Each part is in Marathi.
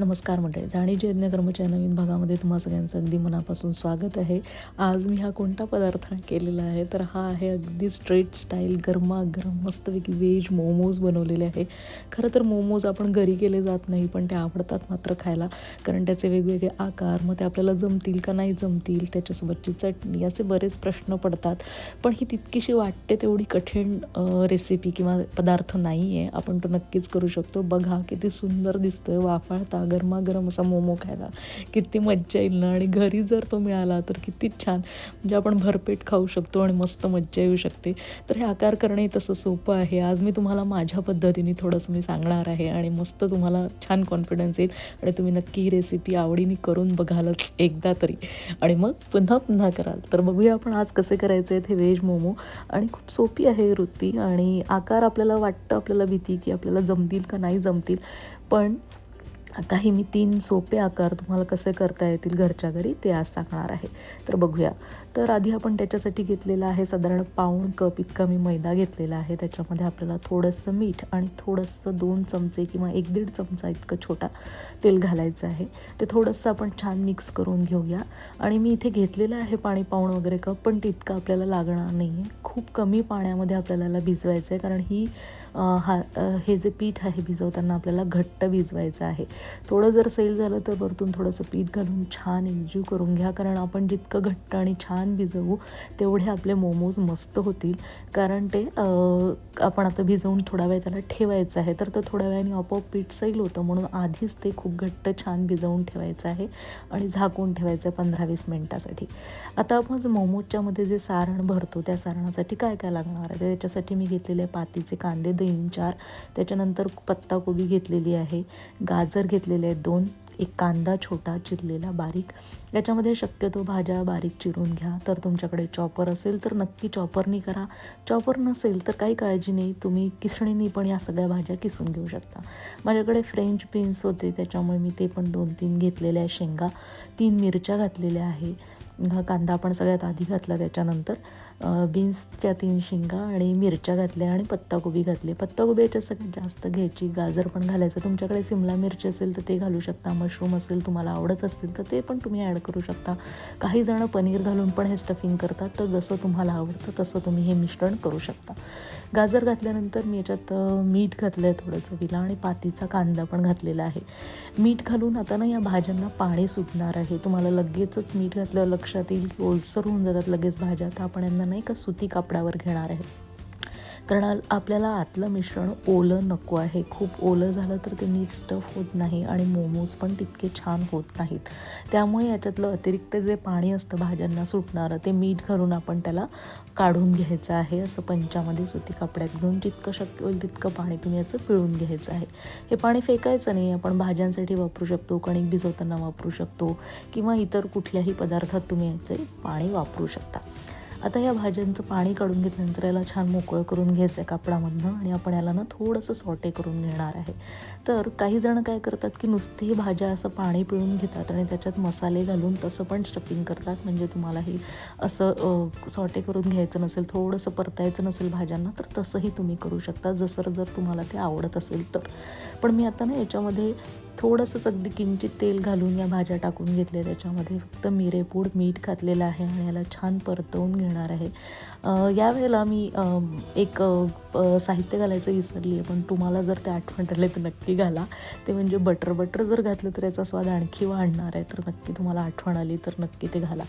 नमस्कार मंडळी जाणीजी यज्ञकर्मच्या नवीन भागामध्ये तुम्हा सगळ्यांचं अगदी मनापासून स्वागत आहे. आज मी हा कोणता पदार्थ केलेला आहे? तर हा आहे अगदी स्ट्रेट स्टाईल गरमागरम मस्तपैकी व्हेज मोमोज बनवलेले आहे. खरं तर मोमोज आपण घरी केले जात नाही पण ते आवडतात मात्र खायला. कारण त्याचे वेगवेगळे आकार मग ते आपल्याला जमतील का नाही जमतील त्याच्यासोबतची चटणी असे बरेच प्रश्न पडतात. पण ही तितकीशी वाटते तेवढी कठीण रेसिपी किंवा पदार्थ नाही आहे आपण तो नक्कीच करू शकतो. बघा किती सुंदर दिसतोय वाफाळता गरमागरम असा मोमो खायला. किती मज्जा येईल ना. आणि घरी जर तो मिळाला तर किती छान. म्हणजे आपण भरपेट खाऊ शकतो आणि मस्त मज्जा येऊ शकते. तर हे आकार करणे तसं सोपं आहे. आज मी तुम्हाला माझ्या पद्धतीने थोडंसं मी सांगणार आहे आणि मस्त तुम्हाला छान कॉन्फिडन्स येईल. आणि तुम्ही नक्की ही रेसिपी आवडीने करून बघालच एकदा तरी. आणि मग पुन्हा पुन्हा कराल. तर बघूया आपण आज कसे करायचे आहेत हे व्हेज मोमो. आणि खूप सोपी आहे वृत्ती. आणि आकार आपल्याला वाटतं आपल्याला भीती की आपल्याला जमतील का नाही जमतील. पण काही मी तीन सोपे आकार तुम्हाला कसे करता येतील घरच्या घरी ते आज सांगणार आहे. तर बघूया. तर आधी आपण त्याच्यासाठी घेतलेलं आहे साधारण पाऊण कप इतका मी मैदा घेतलेला आहे. त्याच्यामध्ये आपल्याला थोडंसं मीठ आणि थोडंसं दोन चमचे किंवा एक दीड चमचा इतकं छोटा तेल घालायचं आहे. ते थोडंसं आपण छान मिक्स करून घेऊया. आणि मी इथे घेतलेलं आहे पाणी पाऊण वगैरे कप पण तितकं आपल्याला लागणार नाही आहे खूप कमी पाण्यामध्ये आपल्याला भिजवायचं आहे कारण ही हा हे जे पीठ आहे भिजवताना आपल्याला घट्ट भिजवायचं आहे. थोडं जर सैल झालं तर वरतून थोडंसं पीठ घालून छान एकजीव करून घ्या कारण आपण जितकं घट्ट आणि छान भिजवू तेवढे आपले मोमोज मस्त होतील. कारण ते आपण आता भिजवून थोडा वेळ त्याला ठेवायचं आहे तर तो थोड्या वेळाने आपोआप पीठ सैल होतं. म्हणून आधीच ते खूप घट्ट छान भिजवून ठेवायचं आहे आणि झाकून ठेवायचं आहे पंधरा वीस मिनटासाठी. आता आपण मोमोजच्यामध्ये जे सारण भरतो त्या सारणासाठी काय काय लागणार आहे? त्याच्यासाठी मी घेतलेले पातीचे कांदे तीन चार. त्याच्यानंतर पत्ताकोबी घेतलेली आहे. गाजर घेतलेले आहेत दोन. एक कांदा छोटा चिरलेला बारीक. याच्यामध्ये शक्यतो भाज्या बारीक चिरून घ्या. तर तुमच्याकडे चॉपर असेल तर नक्की चॉपरनी करा. चॉपर नसेल तर काही काळजी नाही. तुम्ही किसणीनी पण या सगळ्या भाज्या किसून घेऊ शकता. माझ्याकडे फ्रेंच बीन्स होते. त्याच्यामुळे मी ते पण दोन तीन घेतलेल्या आहे शेंगा तीन मिरच्या घातलेल्या आहे. कांदा आपण सगळ्यात आधी घातला त्याच्यानंतर. बीन्सच्या तीन शिंगा आणि मिरच्या घातल्या आणि पत्ताकोबी घातली. पत्ताकोबी याच्यात सगळ्यात जास्त घ्यायची गाजर पण घालायचं. तुमच्याकडे सिमला मिरची असेल तर ते घालू शकता. मशरूम असेल तुम्हाला आवडत असतील तर ते पण तुम्ही ॲड करू शकता. काही जणं पनीर घालून पण हे स्टफिंग करतात. तर जसं तुम्हाला आवडतं तसं तुम्ही हे मिश्रण करू शकता. गाजर घातल्यानंतर मी याच्यात मीठ घातलं आहे थोडं चवीला आणि पातीचा कांदा पण घातलेला आहे. मीठ घालून आता ना या भाज्यांना पाणी सुटणार आहे. तुम्हाला लगेचच मीठ घातल्यावर लक्षात येईल की ओलसर होऊन जातात लगेच भाज्या. तर आपण यांना नाही का सुती कापडावर घेणार आहे. कारण आपल्याला आतलं मिश्रण ओलं नको आहे. खूप ओलं झालं तर ते नीट स्टफ होत नाही आणि मोमोज पण तितके छान होत नाहीत. त्यामुळे याच्यातलं अतिरिक्त जे पाणी असतं भाज्यांना सुटणारं ते मीठ घालून आपण त्याला काढून घ्यायचं आहे. असं पंचामध्ये सुती कपड्यात घेऊन जितकं शक्य होईल तितकं पाणी तुम्ही याचं पिळून घ्यायचं आहे. हे पाणी फेकायचं नाही. आपण भाज्यांसाठी वापरू शकतो कणिक भिजवताना वापरू शकतो किंवा इतर कुठल्याही पदार्थात तुम्ही याचे पाणी वापरू शकता. आता या भाज्यांचं पाणी काढून घेतल्यानंतर याला छान मोकळं करून घ्यायचं आहे कापडामधनं आणि आपण याला ना थोडंसं सॉटे करून घेणार आहे. तर काही जण काय करतात की नुसती भाज्या असं पाणी पिळून घेतात आणि त्याच्यात मसाले घालून तसं पण स्टफिंग करतात. म्हणजे तुम्हाला हे असं सॉटे करून घ्यायचं नसेल थोडंसं परतायचं नसेल भाज्यांना तर तसंही तुम्ही करू शकता. जसं जर तुम्हाला ते आवडत असेल तर. पण मी आता ना याच्यामध्ये थोडंसंच अगदी किंचित तेल घालून या भाज्या टाकून घेतल्या. त्याच्यामध्ये फक्त मिरेपूड मीठ घातलेलं आहे आणि याला छान परतवून घेणार आहे. यावेळेला मी एक साहित्य घालायचं विसरली आहे पण तुम्हाला जर ते आठवण राहिले तर नक्की घाला. ते म्हणजे बटर बटर जर घातलं तर याचा स्वाद आणखी वाढणार आहे तर नक्की तुम्हाला आठवण आली तर नक्की ते घाला.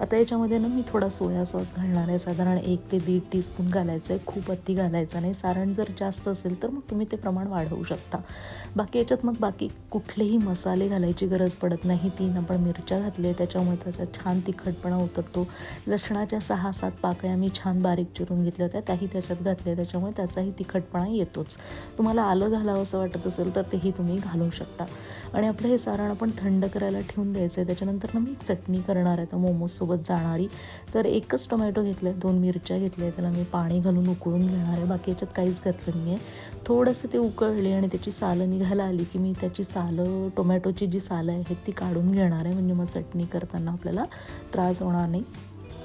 आता याच्यामध्ये ना मी थोडा सोया सॉस घालणार आहे साधारण एक ते दीड टीस्पून घालायचं आहे. खूप अति घालायचं नाही सारण जर जास्त असेल तर मग तुम्ही ते प्रमाण वाढवू शकता. बाकी याच्यात मग बाकी कुठलेही मसाले घालायची गरज पडत नाही. तीन आपण मिरच्या घातल्या त्याच्यामुळे त्याचा छान तिखटपणा उतरतो. लसणाच्या सहा सात पाकळ्या मी छान बारीक चिरून घेतल्या होत्या त्याही त्याच्यात घातल्या त्याच्यामुळे त्याचाही तिखटपणा येतोच. तुम्हाला आलं घालावं असं वाटत असेल तर तेही तुम्ही घालू शकता. आणि आपलं हे सारण आपण थंड करायला ठेवून द्यायचं आहे त्याच्यानंतर ना मी चटणी करणार आहे तर मोमोजसोबत जाणारी तर एकच टोमॅटो घेतलं आहे दोन मिरच्या घेतल्या त्याला मी पाणी घालून उकळून घेणार आहे बाकी याच्यात काहीच घातलं नाही आहे थोडंसं ते उकळले आणि त्याची सालं निघायला आली की मी त्याची सालं टोमॅटोची जी सालं आहेत ती काढून घेणार आहे. म्हणजे मग चटणी करताना आपल्याला त्रास होणार नाही.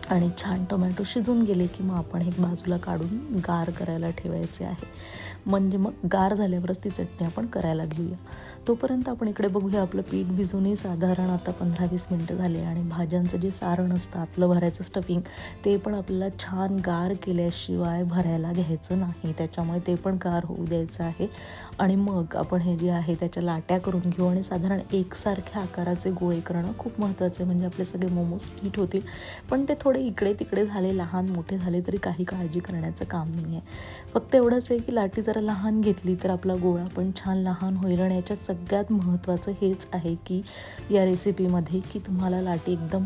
आणि छान टोमॅटो शिजून गेले की मग आपण एक बाजूला काढून गार करायला ठेवायचे आहे. म्हणजे मग गार झाल्यावरच ती चटणी आपण करायला घेऊया. तोपर्यंत आपण इकडे बघूया आपलं पीठ भिजूनही साधारण आता पंधरा वीस मिनटं झाले आणि भाज्यांचं जे सारण असतं आतलं भरायचं स्टफिंग ते पण आपल्याला छान गार केल्याशिवाय भरायला घ्यायचं नाही. त्याच्यामुळे ते पण गार होऊ द्यायचं आहे. आणि मग आपण हे जे आहे त्याच्या लाट्या करून घेऊ आणि साधारण एकसारख्या आकाराचे गोळे करणं खूप महत्त्वाचं आहे. म्हणजे आपले सगळे मोमोज नीट होतील. पण ते थोडे इकडे तिकडे झाले लहान मोठे झाले तरी काही काळजी करण्याचं काम नाही आहे फक्त एवढंच आहे की लाटी जरा लहान घेतली तर आपला गोळा पण छान लहान होईल आणि याच्यात सगळ्यात महत्त्वाचं हेच आहे की या रेसिपीमध्ये की तुम्हाला लाटी एकदम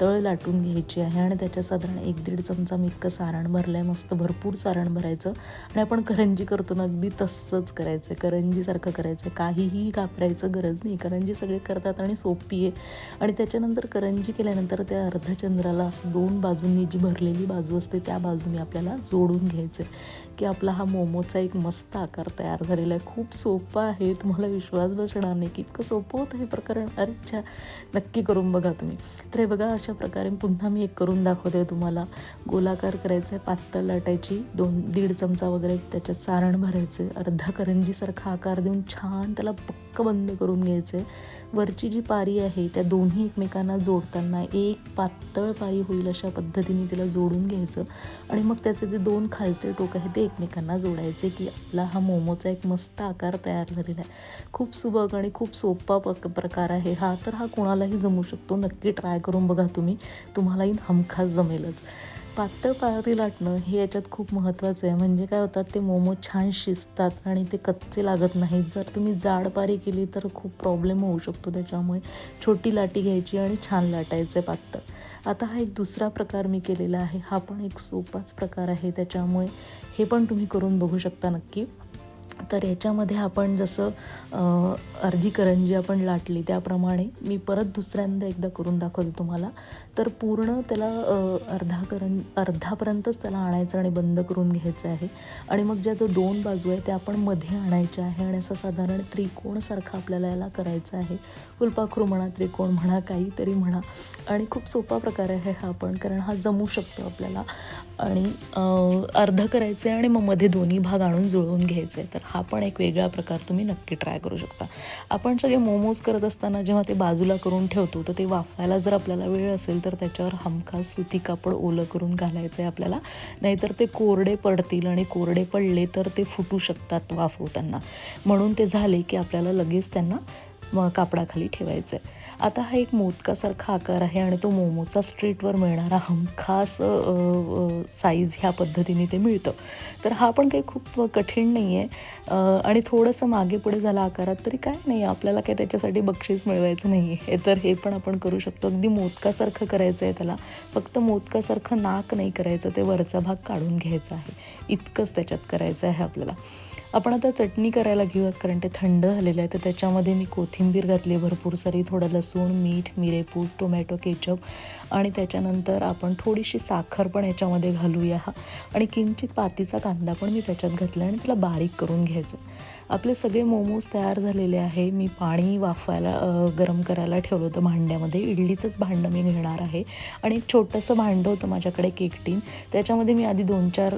तळ लाटून घ्यायची आहे आणि त्याच्या साधारण एक दीड चमचा मी इतकं सारण भरलं आहे मस्त भरपूर सारण भरायचं. आणि आपण करंजी करतो ना अगदी तसंच करायचं. आहे करंजीसारखं करायचं. आहे काहीही घाबरायचं गरज नाही. करंजी सगळे करतात आणि सोपी आहे. आणि त्याच्यानंतर करंजी केल्यानंतर त्या अर्धचंद्राला असं दोन बाजूंनी जी भरलेली बाजू असते त्या बाजूने आपल्याला जोडून घ्यायचं आहे. की आपला हा मोमोचा एक मस्त आकार तयार झालेला आहे. खूप सोपा आहे. तुम्हाला विश्वास बसणार नाही की इतकं सोपं होतं हे प्रकरण. अरे अच्छा नक्की करून बघा तुम्ही. तर हे बघा अशा प्रकारे पुन्हा मी एक करून दाखवते तुम्हाला. गोलाकार करायचं आहे पातळ लाटायची दोन दीड चमचा वगैरे त्याच्यात सारण भरायचं अर्धा करंजीसारखा आकार देऊन छान त्याला पक्क बंद करून घ्यायचं. आहे वरची जी पारी आहे त्या दोन्ही एकमेकांना जोडताना एक पातळ पारी होईल अशा पद्धतीने तिला जोडून घ्यायचं. आणि मग त्याचे जे दोन खालचे टोक आहे ते एकमेकांना जोडायचे की आपला हा मोमोचा एक मस्त आकार तयार झालेला आहे. खूप सुबक आणि खूप सोपा पक प्रकार आहे हा. तर हा कोणालाही जमू शकतो. नक्की ट्राय करून बघा तुम्ही. तुम्हालाही हमखास जमेलच. पातळ पारी लाटणं हे याच्यात खूप महत्त्वाचं आहे. म्हणजे काय होतात ते मोमो छान शिजतात आणि ते कच्चे लागत नाहीत. जर तुम्ही जाड पारी केली तर खूप प्रॉब्लेम होऊ शकतो त्याच्यामुळे छोटी लाटी घ्यायची आणि छान लाटायचं आहे पातळ. आता हा एक दुसरा प्रकार मी केलेला आहे. हा पण एक सोपाच प्रकार आहे त्याच्यामुळे हे पण तुम्ही करून बघू शकता नक्की. तर याच्यामध्ये आपण जसं अर्धी करंजी आपण लाटली त्याप्रमाणे मी परत दुसऱ्यांदा एकदा करून दाखवते तुम्हाला. तर पूर्ण त्याला अर्धा करं अर्धापर्यंतच त्याला आणायचं आणि बंद करून घ्यायचं आहे. आणि मग ज्या तो दोन बाजू आहे त्या आपण मध्ये आणायच्या आहे आणि असं साधारण त्रिकोणसारखा आपल्याला याला करायचं आहे. फुलपाखरू म्हणा त्रिकोण म्हणा काहीतरी म्हणा. आणि खूप सोपा प्रकार आहे हा आपण कारण हा जमू शकतो आपल्याला. आणि अर्ध करायचं आहे आणि मग मध्ये दोन्ही भाग आणून जुळवून घ्यायचे तर हा पण एक वेगळा प्रकार तुम्ही नक्की ट्राय करू शकता. आपण सगळे मोमोज करत असताना जेव्हा ते बाजूला करून ठेवतो तर ते वाफायला जर आपल्याला वेळ असेल तर त्याच्यावर हमखास सुती कापड ओलं करून घालायचं आहे आपल्याला. नाहीतर ते कोरडे पडतील आणि कोरडे पडले तर ते फुटू शकतात वाफवताना. म्हणून ते झाले की आपल्याला लगेच त्यांना मग कापडाखाली ठेवायचं आहे आता हा एक मोदकासारखा आकार आहे आणि तो मोमोचा स्ट्रीटवर मिळणारा हमखास साईज ह्या पद्धतीने ते मिळतं. तर हा पण काही खूप कठीण नाही आहे आणि थोडंसं मागे पुढे झाला आकारात तरी काय नाही आपल्याला काय त्याच्यासाठी बक्षीस मिळवायचं नाही आहे तर हे पण आपण करू शकतो. अगदी मोदकासारखं करायचं आहे त्याला. फक्त मोदकासारखं नाक नाही करायचं ते वरचा भाग काढून घ्यायचा आहे. इतकंच त्याच्यात करायचं आहे आपल्याला. आपण आता चटणी करायला घेऊयात कारण ते थंड झालेलं आहे. तर त्याच्यामध्ये मी कोथिंबीर घातली भरपूर सारी थोडं लसूण मीठ मिरेपूड टोमॅटो केचप आणि त्याच्यानंतर आपण थोडीशी साखर पण याच्यामध्ये घालूया आणि किंचित पातीचा कांदा पण मी त्याच्यात घातला आणि त्याला बारीक करून घ्यायचं. आपले सगळे मोमोज तयार झालेले आहे. मी पाणी वाफायला गरम करायला ठेवलं होतं भांड्यामध्ये. इडलीचंच भांडं मी घेणार आहे. आणि एक छोटंसं भांडं होतं माझ्याकडे केक टीन. त्याच्यामध्ये मी आधी दोन चार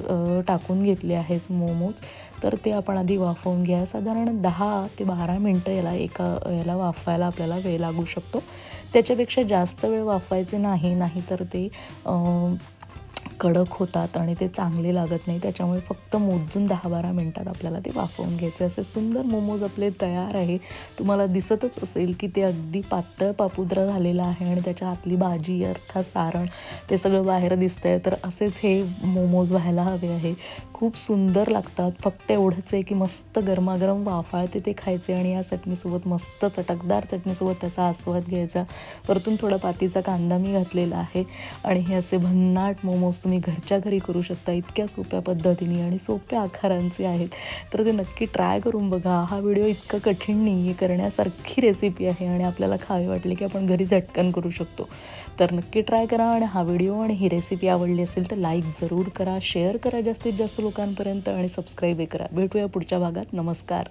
टाकून घेतले आहेच मोमोज. तर ते आपण आधी वाफवून घ्या. साधारण दहा ते बारा मिनटं याला एका याला वाफवायला आपल्याला वेळ लागू शकतो. त्याच्यापेक्षा जास्त वेळ वाफवायचे नाही नाही तर ते कडक होतात आणि ते चांगले लागत नाही त्याच्यामुळे फक्त मोजून दहा बारा मिनटात आपल्याला ते वाफवून घ्यायचे. असे सुंदर मोमोज आपले तयार आहे. तुम्हाला दिसतच असेल की ते अगदी पातळ पापुद्रा झालेलं आहे आणि त्याच्या आतली भाजी अर्थात सारण ते सगळं बाहेर दिसतंय. तर असेच हे मोमोज व्हायला हवे आहे. खूप सुंदर लागतात. फक्त एवढंच आहे की मस्त गरमागरम वाफाळते ते खायचे आणि या चटणीसोबत मस्त चटकदार चटणीसोबत त्याचा आस्वाद घ्यायचा. परतून थोडा पातीचा कांदा मी घातलेला आहे आणि हे असे भन्नाट मोमोज तुम्ही घरच्या घरी करू शकता इतक्या सोप्या पद्धतीने आणि सोप्या आकारांचे आहेत. तर ते नक्की ट्राय करून बघा. हा व्हिडिओ इतका कठीण नाही आहे करण्यासारखी रेसिपी आहे आणि आपल्याला खावे वाटले की आपण घरी झटकन करू शकतो. तर नक्की ट्राय करा आणि हा व्हिडिओ आणि ही रेसिपी आवडली असेल तर लाईक जरूर करा शेअर करा जास्तीत जास्त लोकांपर्यंत आणि सबस्क्राईबही करा. भेटूया पुढच्या भागात. नमस्कार.